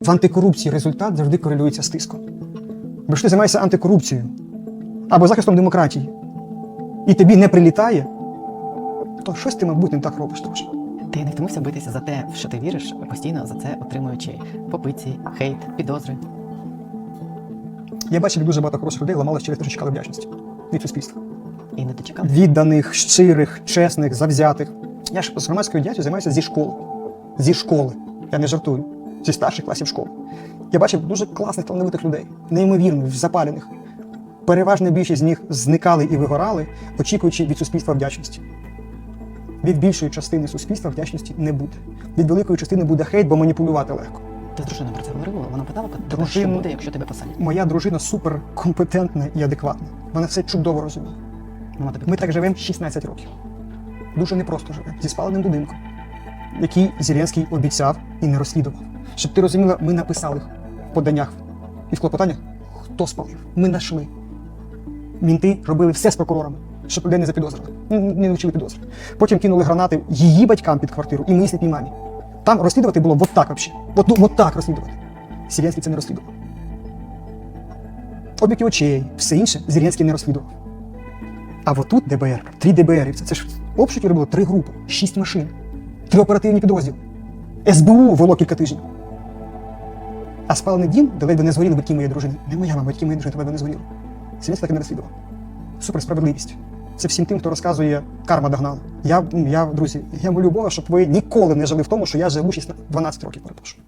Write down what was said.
В антикорупції результат завжди корелюється з тиском. Бо якщо ти займаєшся антикорупцією або захистом демократії, і тобі не прилітає, то щось ти, мабуть, не так робиш трошки. Ти не втомився битися за те, в що ти віриш, постійно за це отримуючи попиці, хейт, підозри. Я бачив, як дуже багато хороших людей ламалось через те, що чекали вдячності від суспільства. І не дочекав. Відданих, щирих, чесних, завзятих. Я ж з громадською діяльністю займаюся зі школи. Зі школи. Я не жартую. Зі старших класів школи. Я бачив дуже класних талановитих людей, неймовірних, запалених. Переважна більшість з них зникали і вигорали, очікуючи від суспільства вдячності. Від більшої частини суспільства вдячності не буде. Від великої частини буде хейт, бо маніпулювати легко. Ти з дружиною про це говорила? Вона питала тебе, що буде, якщо тебе посадять. Моя дружина суперкомпетентна і адекватна. Вона все чудово розуміє. Вона тобі Ми так живемо 16 років. Дуже непросто живемо зі спаленим будинком, який Зеленський обіцяв і не розслідував. Щоб ти розуміла, ми написали в поданнях і в клопотаннях, хто спалив. Ми знайшли. Мінти робили все з прокурорами, щоб людей не запідозрили. Ну, Не навчили підозри. Потім кинули гранати її батькам під квартиру і моїй сліпій мамі. Там розслідувати було вот так взагалі. От, ну, от так розслідувати. Зеленський це не розслідував. Обіки очей, все інше Зеленський не розслідував. А от тут ДБР, три ДБРівця. Це ж обшуків робило три групи, шість машин, три оперативні підрозділи. СБУ вело кілька тижнів. Спалений дім, де ледве не згоріли батьки моєї дружини. Не моя мама, батьки моєї дружини, тебе не згоріли. Сілець так і не розслідував. Суперсправедливість. Це всім тим, хто розказує, карма догнала. Я, ну, я, друзі, я молю Бога, щоб ви ніколи не жили в тому, що я живу 16, 12 років, перепрошую.